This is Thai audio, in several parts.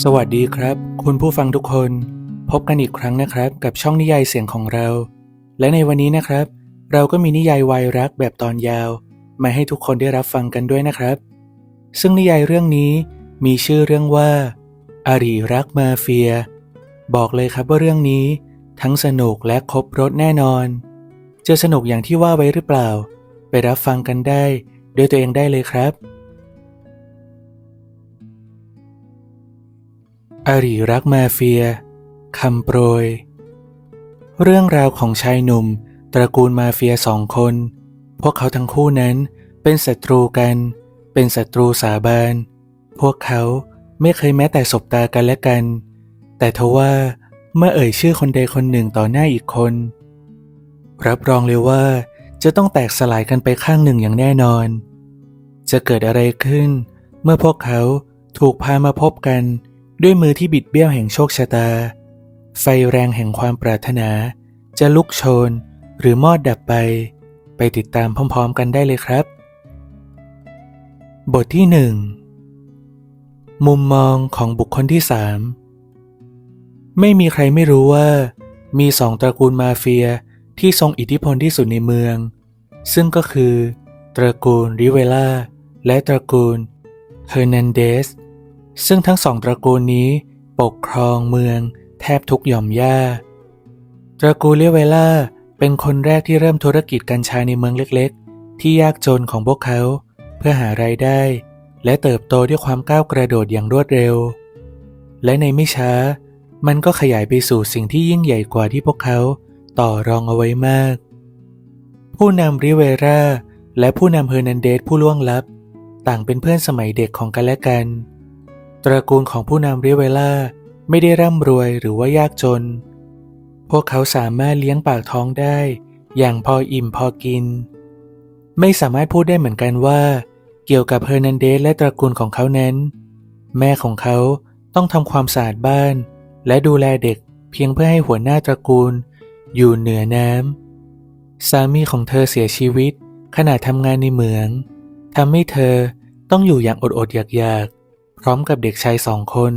สวัสดีครับ คุณผู้ฟังทุกคน พบกันอีกครั้งนะครับ กับช่องนิยายเสียงของเรา และในวันนี้นะครับ เราก็มีนิยายวายรักแบบตอนยาว มาให้ทุกคนได้รับฟังกันด้วยนะครับ ซึ่งนิยายเรื่องนี้มีชื่อเรื่องว่า อารีรักมาเฟีย บอกเลยครับว่าเรื่องนี้ ทั้งสนุกและครบรถแน่นอน จะสนุกอย่างที่ว่าไว้หรือเปล่า ไปรับฟังกันได้ ด้วยตัวเองได้เลยครับ อรีรักมาเฟีย คำโปรย เรื่องราวของชายหนุ่ม ตระกูลมาเฟียสองคน พวกเขาทั้งคู่นั้นเป็นศัตรูกัน เป็นศัตรูสาบานพวกเขาไม่เคยแม้แต่สบตากันและกัน แต่ทว่าเมื่อเอ่ยชื่อคนใดคนหนึ่งต่อหน้าอีกคน รับรองเลยว่าจะต้องแตกสลายกันไปข้างหนึ่งอย่างแน่นอน จะเกิดอะไรขึ้น เมื่อพวกเขาถูกพามาพบกัน ด้วยมือที่บิดเบี้ยวแห่งโชคชะตา ไฟแรงแห่งความปรารถนา จะลุกโชนหรือมอดดับไป ไปติดตามพร้อมๆกันได้เลยครับ บทที่หนึ่งมุมมองของบุคคลที่สามไม่มีใครไม่รู้ว่า มีสองตระกูลมาเฟียที่ทรงอิทธิพลที่สุดในเมือง ซึ่งก็คือ ตระกูลริเวล่าและตระกูลเฮอร์นันเดส ซึ่งทั้งสองตระกูลนี้ปกครองเมืองแทบทุกหย่อมหญ้าตระกูลริเวล่าเป็นคนแรกที่เริ่มธุรกิจกัญชาในเมืองเล็กๆ ที่ยากจนของพวกเขาเพื่อหารายได้ และเติบโตด้วยความก้าวกระโดดอย่างรวดเร็ว และในไม่ช้า มันก็ขยายไปสู่สิ่งที่ยิ่งใหญ่กว่าที่พวกเขาต่อรองเอาไว้มาก ผู้นำริเวราและผู้นำเฮอร์นันเดสผู้ล่วงลับ ต่างเป็นเพื่อนสมัยเด็กของกันและกัน ตระกูลของผู้นำริเวล่าไม่ได้ร่ำรวยหรือว่ายากจน พวกเขาสามารถเลี้ยงปากท้องได้ อย่างพออิ่มพอกิน ไม่สามารถพูดได้เหมือนกันว่า เกี่ยวกับเฮอร์นันเดสและตระกูลของเขานั้น แม่ของเขาต้องทำความสะอาดบ้าน และดูแลเด็กเพียงเพื่อให้หัวหน้าตระกูล อยู่เหนือน้ำสามีของเธอเสียชีวิตขณะทำงานในเหมืองทำให้เธอต้องอยู่อย่างอดๆอยากๆ พร้อมกับเด็กชายสองคน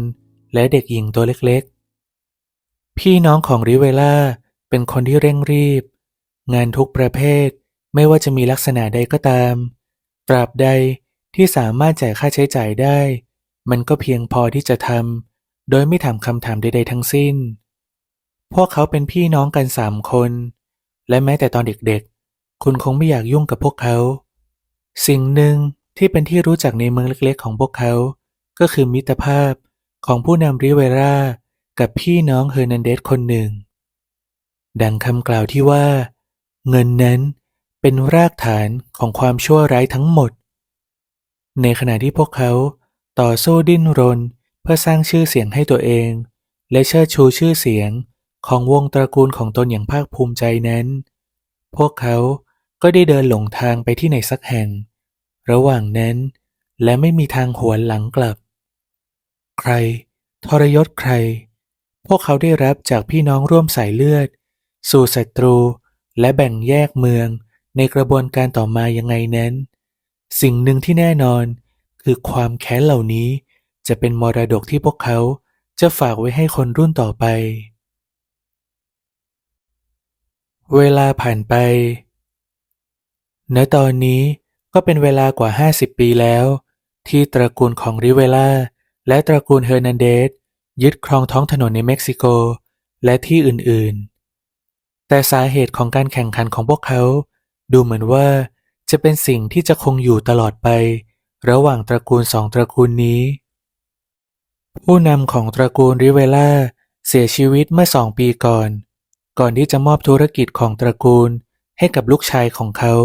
และเด็กหญิงตัวเล็กๆ พี่น้องของริเวล่าเป็นคนที่เร่งรีบ งานทุกประเภทไม่ว่าจะมีลักษณะใดก็ตาม ตราบใดที่สามารถจ่ายค่าใช้จ่ายได้ มันก็เพียงพอที่จะทำโดยไม่ถามคำถามใดๆทั้งสิ้น พวกเขาเป็นพี่น้องกันสามคน และแม้แต่ตอนเด็กๆ คุณคงไม่อยากยุ่งกับพวกเขา สิ่งหนึ่งที่เป็นที่รู้จักในเมืองเล็กๆ ของพวกเขา ก็คือมิตรภาพของผู้นำริเวรากับพี่น้องเฮอร์นันเดสคนหนึ่ง ดังคำกล่าวที่ว่า เงินนั้นเป็นรากฐานของความชั่วร้ายทั้งหมด ในขณะที่พวกเขาต่อสู้ดิ้นรนเพื่อสร้างชื่อเสียงให้ตัวเอง และเชิดชูชื่อเสียงของวงตระกูลของตนอย่างภาคภูมิใจนั้น พวกเขาก็ได้เดินหลงทางไปที่ไหนสักแห่ง ระหว่างนั้นและไม่มีทางหวนหลังกลับ ใคร ทรยศใคร พวกเขาได้รับจากพี่น้องร่วมสายเลือด สู่ศัตรู และแบ่งแยกเมืองในกระบวนการต่อมายังไงนั้น สิ่งหนึ่งที่แน่นอน คือความแค้นเหล่านี้จะเป็นมรดกที่พวกเขาจะฝากไว้ให้คนรุ่นต่อไป เวลาผ่านไป ณ ตอนนี้ก็เป็นเวลากว่า 50 ปีแล้ว ที่ตระกูลของริเวล่า และตระกูลเฮอร์นันเดสยึดครองท้องถนนในเม็กซิโกและที่อื่น ๆ แต่สาเหตุของการแข่งขันของพวกเขา ดูเหมือนว่าจะเป็นสิ่งที่จะคงอยู่ตลอดไป ระหว่างตระกูลสองตระกูลนี้ ผู้นำของตระกูลริเวล่าเสียชีวิตเมื่อสองปีก่อน ก่อนที่จะมอบธุรกิจของตระกูลให้กับลูกชายของเขา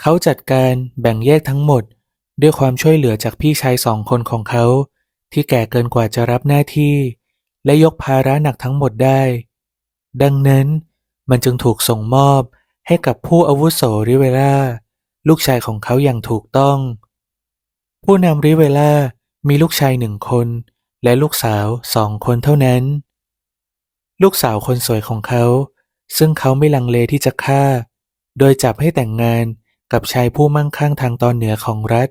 เขาจัดการแบ่งแยกทั้งหมด ด้วยความช่วยเหลือจากพี่ชายสองคนของเขา ที่แก่เกินกว่าจะรับหน้าที่ และยกภาระหนักทั้งหมดได้ ดังนั้นมันจึงถูกส่งมอบให้กับผู้อาวุโสริเวล่าลูกชายของเขาอย่างถูกต้อง ผู้นำริเวล่ามีลูกชายหนึ่งคน และลูกสาวสองคนเท่านั้น ลูกสาวคนสวยของเขา ซึ่งเขาไม่ลังเลที่จะฆ่า โดยจับให้แต่งงานกับชายผู้มั่งคั่งทางตอนเหนือของรัฐ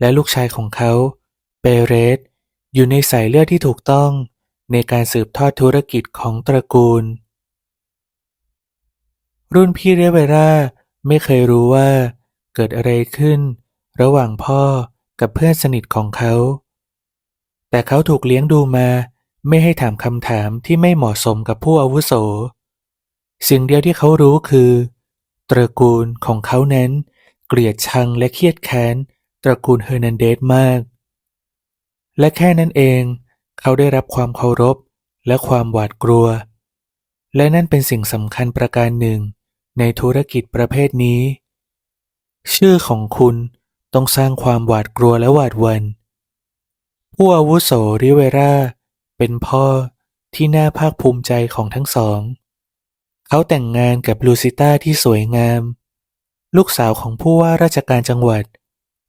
และลูกชายของเขา เปเรส อยู่ในสายเลือดที่ถูกต้องในการสืบทอดธุรกิจของตระกูล รุ่นพี่เรเวราไม่เคยรู้ว่าเกิดอะไรขึ้น ระหว่างพ่อกับเพื่อนสนิทของเขา แต่เขาถูกเลี้ยงดูมาไม่ให้ถามคำถามที่ไม่เหมาะสมกับผู้อาวุโส สิ่งเดียวที่เขารู้คือ ตระกูลของเขานั้น เกลียดชังและเครียดแค้น ตระกูลเฮอร์นันเดสมาก และแค่นั้นเอง เขาได้รับความเคารพและความหวาดกลัว และนั่นเป็นสิ่งสำคัญประการหนึ่ง ในธุรกิจประเภทนี้ ชื่อของคุณต้องสร้างความหวาดกลัวและหวาดวัน่นผู้อาวุโสริเวรา เป็นพ่อที่น่าภาคภูมิใจของทั้งสอง เขาแต่งงานกับลูซิต้าที่สวยงาม ลูกสาวของผู้ว่าราชการจังหวัด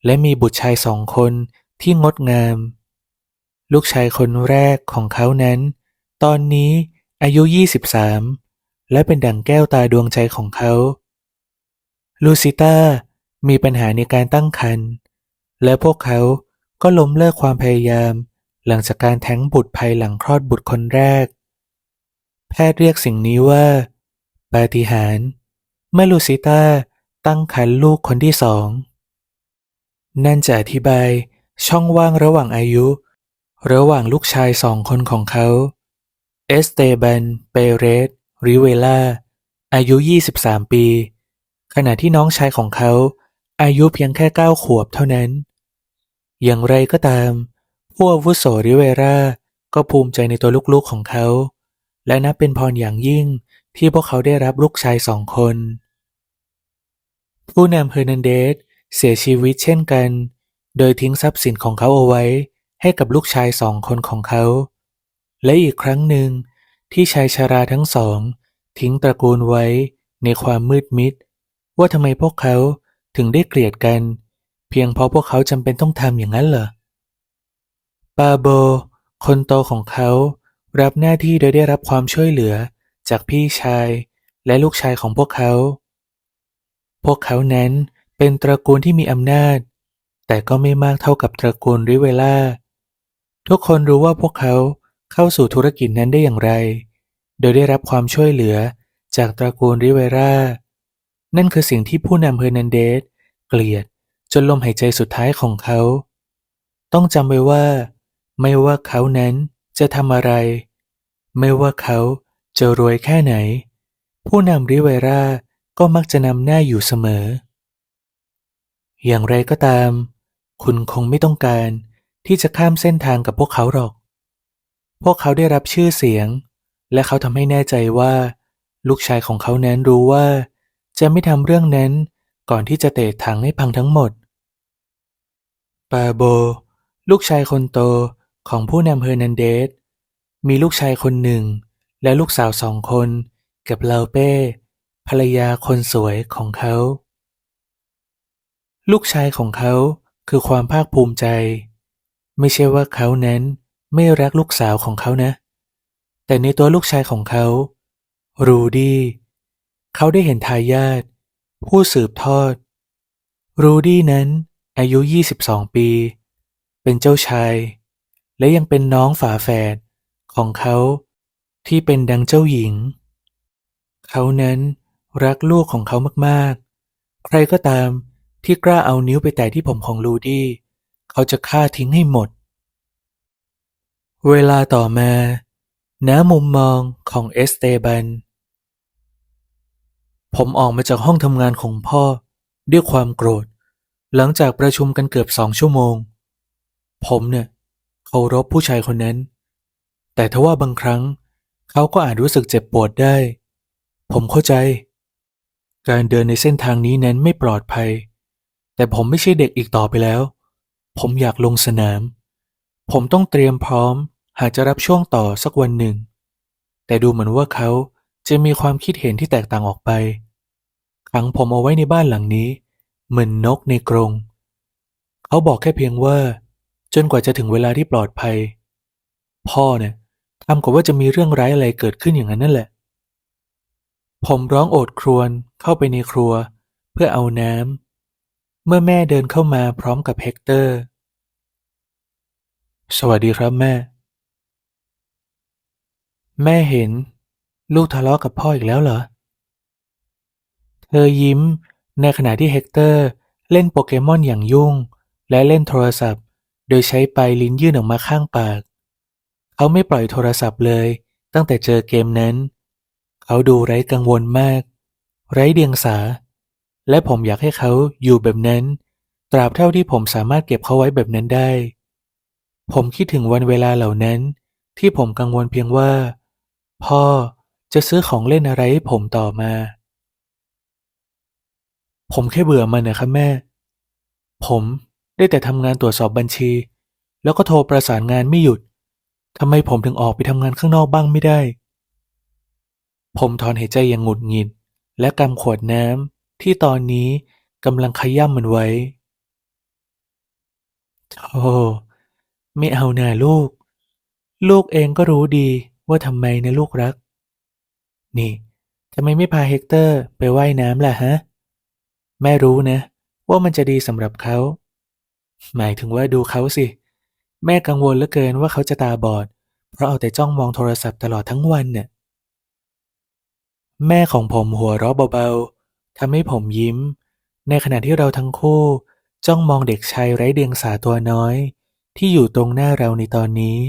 และมีบุตรชายสองคนที่งดงาม ลูกชายคนแรกของเขานั้น ตอนนี้อายุ 23 และเป็นดั่งแก้วตาดวงใจของเขา ลูซิต้ามีปัญหาในการตั้งครรภ์และพวกเขาก็ล้มเลิกความพยายาม หลังจากการแท้งบุตรภายหลังคลอดบุตรคนแรก แพทย์เรียกสิ่งนี้ว่าปาฏิหาริย์เมื่อลูซิต้าตั้งครรภ์ลูกคนที่สอง นั่นจะอธิบายช่องว่างระหว่างอายุ ระหว่างลูกชายสองคนของเขา เอสเตบัน เปเรส ริเวล่า อายุ 23 ปี ขณะที่น้องชายของเขา อายุเพียงแค่ 9 ขวบเท่านั้น อย่างไรก็ตาม ผู้อาวุโสริเวราก็ภูมิใจในตัวลูกๆของเขา และนับเป็นพรอย่างยิ่งที่พวกเขาได้รับลูกชายสองคน ผู้นำเฮอร์นันเดส เสียชีวิตเช่นกัน โดยทิ้งทรัพย์สินของเขาเอาไว้ให้กับลูกชายสองคนของเขา และอีกครั้งหนึ่งที่ชายชาราทั้งสอง ทิ้งตระกูลไว้ในความมืดมิด ว่าทำไมพวกเขาถึงได้เกลียดกัน เพียงเพราะพวกเขาจำเป็นต้องทำอย่างนั้นเหรอปาโบ คนโตของเขารับหน้าที่โดยได้รับความช่วยเหลือจากพี่ชายและลูกชายของพวกเขา พวกเขานั้น เป็นตระกูลที่มีอำนาจ แต่ก็ไม่มากเท่ากับตระกูลริเวล่า ทุกคนรู้ว่าพวกเขาเข้าสู่ธุรกิจนั้นได้อย่างไร โดยได้รับความช่วยเหลือจากตระกูลริเวรานั่นคือสิ่งที่ผู้นำเฮอร์นันเดสเกลียดจนลมหายใจสุดท้ายของเขา ต้องจำไว้ว่า ไม่ว่าเขานั้นจะทำอะไร ไม่ว่าเขาจะรวยแค่ไหน ผู้นำริเวราก็มักจะนำหน้าอยู่เสมอ อย่างไรก็ตาม คุณคงไม่ต้องการที่จะข้ามเส้นทางกับพวกเขาหรอก พวกเขาได้รับชื่อเสียง และเขาทำให้แน่ใจว่า ลูกชายของเขานั้นรู้ว่า จะไม่ทำเรื่องนั้นก่อนที่จะเตะถังให้พังทั้งหมด ปาโบ ลูกชายคนโตของผู้นำเฮอร์นันเดส มีลูกชายคนหนึ่ง และลูกสาวสองคนกับลาเป้ภรรยาคนสวยของเขา ลูกชายของเขาคือความภาคภูมิใจ ไม่ใช่ว่าเขานั้นไม่รักลูกสาวของเขานะ แต่ในตัวลูกชายของเขา รูดี้เขาได้เห็นทายาทผู้สืบทอด รูดี้นั้นอายุ 22 ปี เป็นเจ้าชาย และยังเป็นน้องฝาแฝดของเขาที่เป็นดังเจ้าหญิง เขานั้นรักลูกของเขามากๆ ใครก็ตาม ที่กล้าเอานิ้วไปแตะที่ผมของลูดี้ เขาจะฆ่าทิ้งให้หมด เวลาต่อมาณมุมมองของเอสเตบัน ผมออกมาจากห้องทำงานของพ่อด้วยความโกรธ หลังจากประชุมกันเกือบสองชั่วโมง ผมเนี่ยเคารพผู้ชายคนนั้น แต่ทว่าบางครั้งเขาก็อาจรู้สึกเจ็บปวดได้ ผมเข้าใจ การเดินในเส้นทางนี้นั้นไม่ปลอดภัย แต่ผมไม่ใช่เด็กอีกต่อไปแล้ว ผมอยากลงสนาม ผมต้องเตรียมพร้อมหากจะรับช่วงต่อสักวันหนึ่ง แต่ดูเหมือนว่าเขาจะมีความคิดเห็นที่แตกต่างออกไป ขังผมเอาไว้ในบ้านหลังนี้ เหมือนนกในกรง เขาบอกแค่เพียงว่า จนกว่าจะถึงเวลาที่ปลอดภัย พ่อเนี่ยทำกับว่าจะมีเรื่องร้ายอะไรเกิดขึ้นอย่างนั้นนั่นแหละ ผมร้องโอดครวญเข้าไปในครัว เพื่อเอาน้ำ เมื่อแม่เดินเข้ามาพร้อมกับเฮกเตอร์ สวัสดีครับแม่ แม่เห็น ลูกทะเลาะกับพ่ออีกแล้วเหรอ เธอยิ้มในขณะที่เฮกเตอร์เล่นโปเกมอนอย่างยุ่ง และเล่นโทรศัพท์ โดยใช้ปลายลิ้นยื่นออกมาข้างปาก เขาไม่ปล่อยโทรศัพท์เลยตั้งแต่เจอเกมนั้น เขาดูไร้กังวลมาก ไร้เดียงสา และผมอยากให้เขาอยู่แบบนั้น ตราบเท่าที่ผมสามารถเก็บเขาไว้แบบนั้นได้ ผมคิดถึงวันเวลาเหล่านั้น ที่ผมกังวลเพียงว่า พ่อจะซื้อของเล่นอะไรให้ผมต่อมา ผมแค่เบื่อมันนะครับแม่ ผมได้แต่ทำงานตรวจสอบบัญชี แล้วก็โทรประสานงานไม่หยุดทำไมผมถึงออกไปทำงานข้างนอกบ้างไม่ได้ ผมถอนหายใจอย่างหงุดหงิดและกำขวดน้ำ ที่ตอนนี้กำลังขย้ำมันไว้ โธ่ ไม่เอานาลูก ลูกเองก็รู้ดีว่าทำไมนะลูกรัก นี่ทำไมไม่พาเฮกเตอร์ไปไว่ายน้ำล่ะฮะ แม่รู้นะ ว่ามันจะดีสำหรับเขา หมายถึงว่าดูเขาสิ แม่กังวลเหลือเกินว่าเขาจะตาบอด เพราะเอาแต่จ้องมองโทรศัพท์ตลอดทั้งวันเนี่ยแม่ของผมหัวเราะเบาๆ ทำให้ผมยิ้ม ในขณะที่เราทั้งคู่จ้องมองเด็กชายไร้เดียงสาตัวน้อย ที่อยู่ตรงหน้าเราในตอนนี้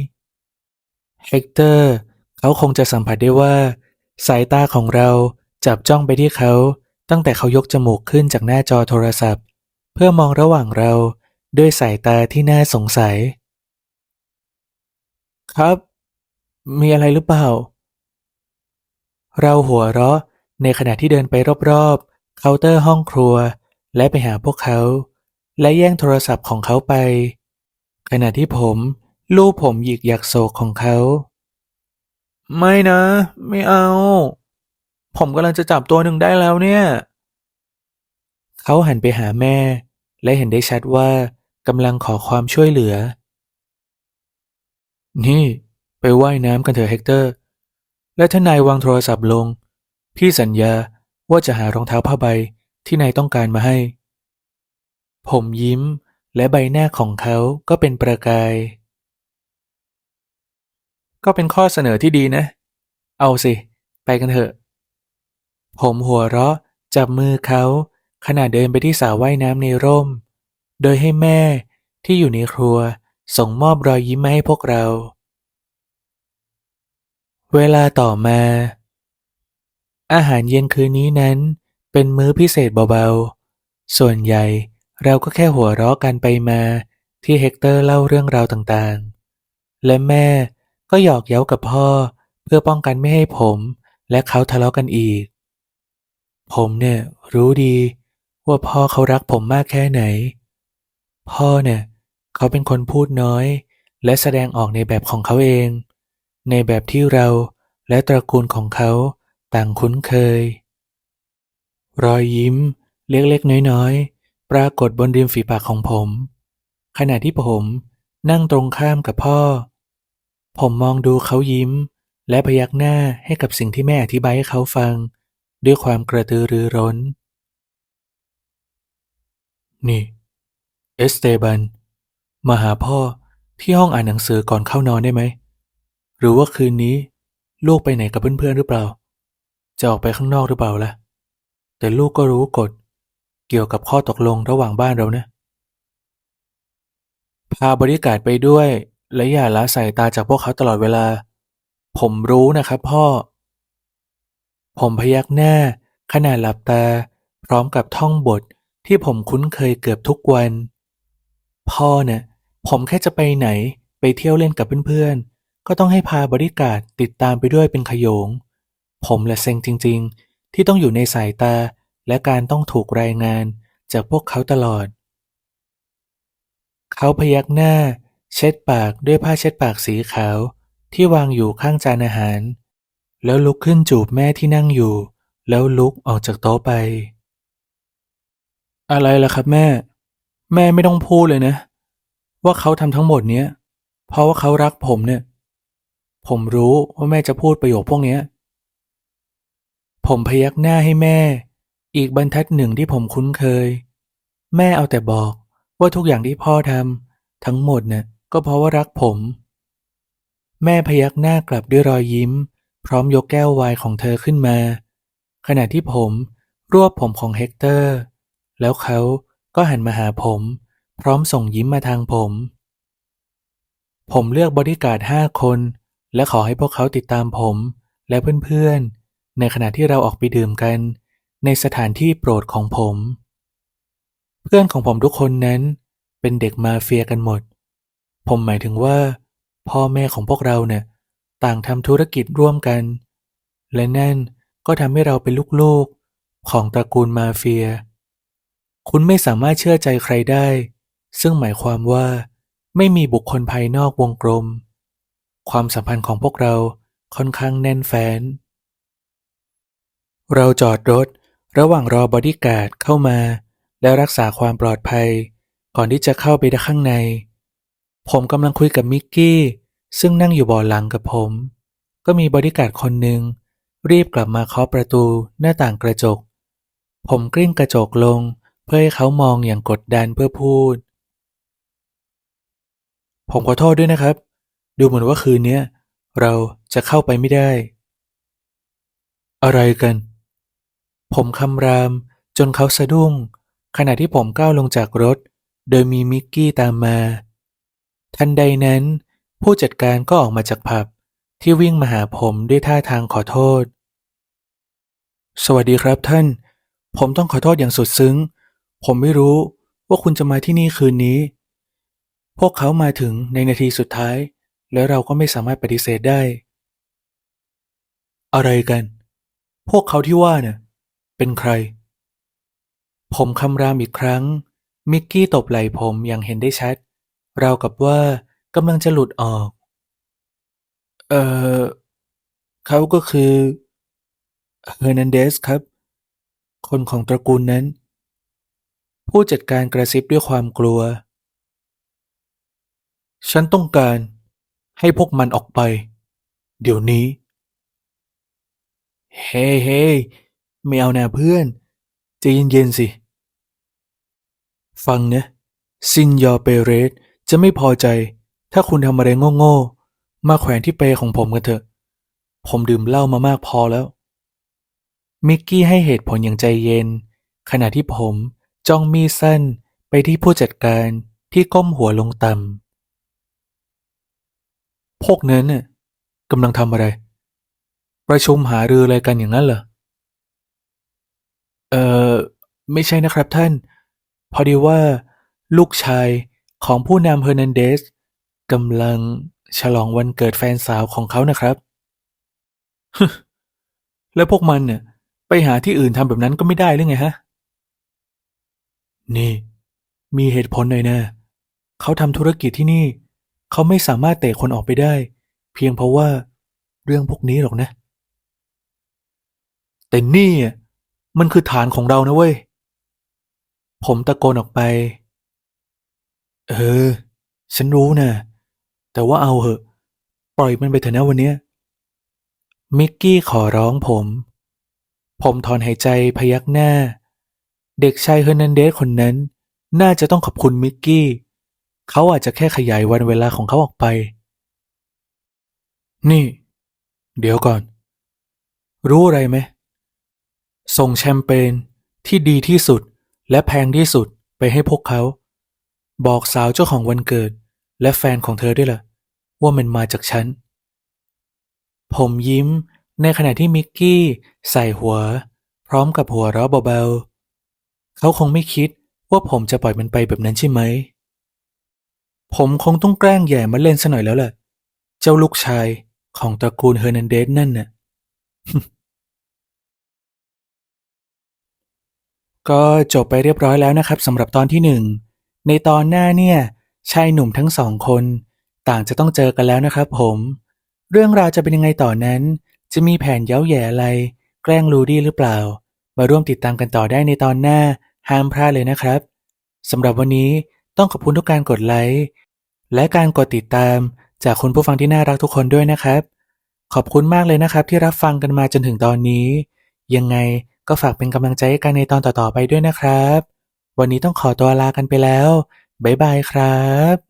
เฮกเตอร์ เขาคงจะสัมผัสได้ว่า สายตาของเราจับจ้องไปที่เขา ตั้งแต่เขายกจมูกขึ้นจากหน้าจอโทรศัพท์ เพื่อมองระหว่างเราด้วยสายตาที่น่าสงสัย ครับ มีอะไรหรือเปล่า เราหัวเราะในขณะที่เดินไปรอบๆ เคาน์เตอร์ห้องครัว และไปหาพวกเขา และแย่งโทรศัพท์ของเขาไป ขณะที่ผมลูบผมหยิกหยักโศกของเขา ไม่นะ ไม่เอา ผมกำลังจะจับตัวหนึ่งได้แล้วเนี่ย เขาหันไปหาแม่ และเห็นได้ชัดว่ากำลังขอความช่วยเหลือ นี่ ไปไว่ายน้ำกันเถอะเฮกเตอร์ และถ้านาย วางโทรศัพท์ลง พี่สัญญา ว่าจะหารองเท้าผ้าใบที่นายต้องการมาให้ ผมยิ้มและใบหน้าของเขาก็เป็นประกาย ก็เป็นข้อเสนอที่ดีนะ เอาสิ ไปกันเถอะ ผมหัวเราะจับมือเขาขณะเดินไปที่สระว่ายน้ำในร่ม โดยให้แม่ที่อยู่ในครัวส่งมอบรอยยิ้มมาให้พวกเรา เวลาต่อมา อาหารเย็นคืนนี้นั้นเป็นมื้อพิเศษเบาๆ ส่วนใหญ่เราก็แค่หัวเราะกันไปมาที่เฮกเตอร์เล่าเรื่องราวต่างๆ และแม่ก็หยอกเย้ากับพ่อเพื่อป้องกันไม่ให้ผมและเขาทะเลาะกันอีก ผมเนี่ยรู้ดีว่าพ่อเขารักผมมากแค่ไหน พ่อเนี่ยเขาเป็นคนพูดน้อย และแสดงออกในแบบของเขาเอง ในแบบที่เราและตระกูลของเขา ต่างคุ้นเคย รอยยิ้มเล็กๆ น้อยๆ ปรากฏบนริมฝีปากของผม ขณะที่ผมนั่งตรงข้ามกับพ่อ ผมมองดูเขายิ้ม และพยักหน้าให้กับสิ่งที่แม่อธิบายให้เขาฟัง ด้วยความกระตือรือร้น นี่ เอสเตบัน มาหาพ่อที่ห้องอ่านหนังสือก่อนเข้านอนได้ไหม หรือว่าคืนนี้ลูกไปไหนกับเพื่อนๆหรือเปล่า จะออกไปข้างนอกหรือเปล่าล่ะ แต่ลูกก็รู้กฎ เกี่ยวกับข้อตกลงระหว่างบ้านเรานะ พาบริการไปด้วย และอย่าละสายตาจากพวกเขาตลอดเวลา ผมรู้นะครับพ่อ ผมพยักหน้า ขณะหลับตา พร้อมกับท่องบทที่ผมคุ้นเคยเกือบทุกวัน พ่อเนี่ยผมแค่จะไปไหนไปเที่ยวเล่นกับเพื่อนๆ ก็ต้องให้พาบริการติดตามไปด้วยเป็นขโยง ผมและเซ็งจริง ๆ ที่ต้องอยู่ในสายตาและการต้องถูกรายงานจากพวกเขาตลอด เขาพยักหน้า เช็ดปากด้วยผ้าเช็ดปากสีขาวที่วางอยู่ข้างจานอาหาร แล้วลุกขึ้นจูบแม่ที่นั่งอยู่ แล้วลุกออกจากโต๊ะไป อะไรล่ะครับแม่ แม่ไม่ต้องพูดเลยนะ ว่าเขาทำทั้งหมดเนี้ยเพราะว่าเขารักผมเนี่ย ผมรู้ว่าแม่จะพูดประโยคพวกเนี้ย ผมพยักหน้าให้แม่ อีกบรรทัดหนึ่งที่ผมคุ้นเคย แม่เอาแต่บอกว่าทุกอย่างที่พ่อทำทั้งหมดเนี่ยก็เพราะว่ารักผม แม่พยักหน้ากลับด้วยรอยยิ้ม พร้อมยกแก้วไวน์ของเธอขึ้นมา ขณะที่ผมรวบผมของเฮกเตอร์ แล้วเขาก็หันมาหาผม พร้อมส่งยิ้มมาทางผม ผมเลือกบอดี้การ์ดห้าคน และขอให้พวกเขาติดตามผมและเพื่อนๆ ในขณะที่เราออกไปดื่มกัน ในสถานที่โปรดของผม เพื่อนของผมทุกคนนั้น เป็นเด็กมาเฟียกันหมด ผมหมายถึงว่า พ่อแม่ของพวกเราเนี่ยต่างทำธุรกิจร่วมกัน และนั่นก็ทำให้เราเป็นลูกๆของตระกูลมาเฟีย คุณไม่สามารถเชื่อใจใครได้ ซึ่งหมายความว่าไม่มีบุคคลภายนอกวงกลม ความสัมพันธ์ของพวกเราค่อนข้างแน่นแฟ้น เราจอดรถระหว่างรอบอดี้การ์ดเข้ามา และรักษาความปลอดภัย ก่อนที่จะเข้าไปข้างใน ผมกำลังคุยกับมิกกี้ ซึ่งนั่งอยู่เบาะหลังกับผม ก็มีบอดี้การ์ดคนหนึ่ง รีบกลับมาเคาะประตูหน้าต่างกระจก ผมกลิ้งกระจกลง เพื่อให้เขามองอย่างกดดันเพื่อพูด ผมขอโทษด้วยนะครับ ดูเหมือนว่าคืนนี้เราจะเข้าไปไม่ได้ อะไรกัน ผมคำรามจนเขาสะดุ้ง ขณะที่ผมก้าวลงจากรถ โดยมีมิกกี้ตามมา ทันใดนั้น ผู้จัดการก็ออกมาจากผับ ที่วิ่งมาหาผมด้วยท่าทางขอโทษ สวัสดีครับท่าน ผมต้องขอโทษอย่างสุดซึ้ง ผมไม่รู้ว่าคุณจะมาที่นี่คืนนี้ พวกเขามาถึงในนาทีสุดท้าย และเราก็ไม่สามารถปฏิเสธได้ อะไรกัน พวกเขาที่ว่าเนี่ย เป็นใคร ผมคำรามอีกครั้ง มิกกี้ตบไหล่ผมอย่างเห็นได้ชัด ราวกับว่ากำลังจะหลุดออก เอ่อเขาก็คือเฮอร์นันเดสครับ คนของตระกูลนั้น ผู้จัดการกระซิบด้วยความกลัว ฉันต้องการให้พวกมันออกไป เดี๋ยวนี้ เฮ้เฮ้ ไม่เอาแนะเพื่อนใจเย็นๆสิ ฟังนะซินยอเปเรสจะไม่พอใจ ถ้าคุณทำอะไรโง่ๆ มาแขวนที่เปของผมกันเถอะ ผมดื่มเหล้ามามากพอแล้ว มิกกี้ให้เหตุผลอย่างใจเย็น ขณะที่ผมจ้องมีสั้นไปที่ผู้จัดการที่ก้มหัวลงต่ำพวกนั้นน่ะกำลังทำอะไร ประชุมหารืออะไรกันอย่างนั้นเหรอ เอ่อ ไม่ใช่นะครับท่าน พอดีว่าลูกชายของผู้นำเฮอร์นันเดสกำลังฉลองวันเกิดแฟนสาวของเขานะครับแล้วพวกมันเนี่ยไปหาที่อื่นทำแบบนั้นก็ไม่ได้หรือไงฮะ นี่ มีเหตุผลหน่อยนะเขาทำธุรกิจที่นี่ เขาไม่สามารถเตะคนออกไปได้ เพียงเพราะว่าเรื่องพวกนี้หรอกนะ แต่นี่อะ มันคือฐานของเรานะเว้ย ผมตะโกนออกไป เออ ฉันรู้นะ แต่ว่าเอาเหอะ ปล่อยมันไปเถอะนะวันเนี้ยมิกกี้ขอร้องผม ผมถอนหายใจพยักหน้า เด็กชายเฮอร์นันเดสคนนั้น น่าจะต้องขอบคุณมิกกี้ เขาอาจจะแค่ขยายวันเวลาของเขาออกไป นี่ เดี๋ยวก่อน รู้อะไรไหม ส่งแชมเปญที่ดีที่สุดและแพงที่สุดไปให้พวกเขา บอกสาวเจ้าของวันเกิด และแฟนของเธอด้วยล่ะ ว่ามันมาจากฉัน ผมยิ้มในขณะที่มิกกี้ใส่หัว พร้อมกับหัวเราะเบาๆ เขาคงไม่คิดว่าผมจะปล่อยมันไปแบบนั้นใช่ไหม ผมคงต้องแกล้งแหย่มาเล่นซะหน่อยแล้วล่ะเจ้าลูกชายของตระกูลเฮอร์นันเดสนั่นน่ะ ก็จบไปเรียบร้อยแล้วนะครับสำหรับตอนที่หนึ่งในตอนหน้าเนี่ยชายหนุ่มทั้งสองคน ต่างจะต้องเจอกันแล้วนะครับผม เรื่องราวจะเป็นยังไงต่อนนั้น จะมีแผนเย้าแย่อะไร แกล้งลูดี้หรือเปล่า มาร่วมติดตามกันต่อได้ในตอนหน้าห้ามพลาดเลยนะครับสำหรับวันนี้ต้องขอบคุณทุกการกดไลค์และการกดติดตามจากคุณผู้ฟังที่น่ารักทุกคนด้วยนะครับ ขอบคุณมากเลยนะครับที่รับฟังกันมาจนถึงตอนนี้ ยังไง ก็ฝากเป็นกำลังใจให้กันในตอนต่อๆไปด้วยนะครับ วันนี้ต้องขอตัวลากันไปแล้ว บ๊ายบายครับ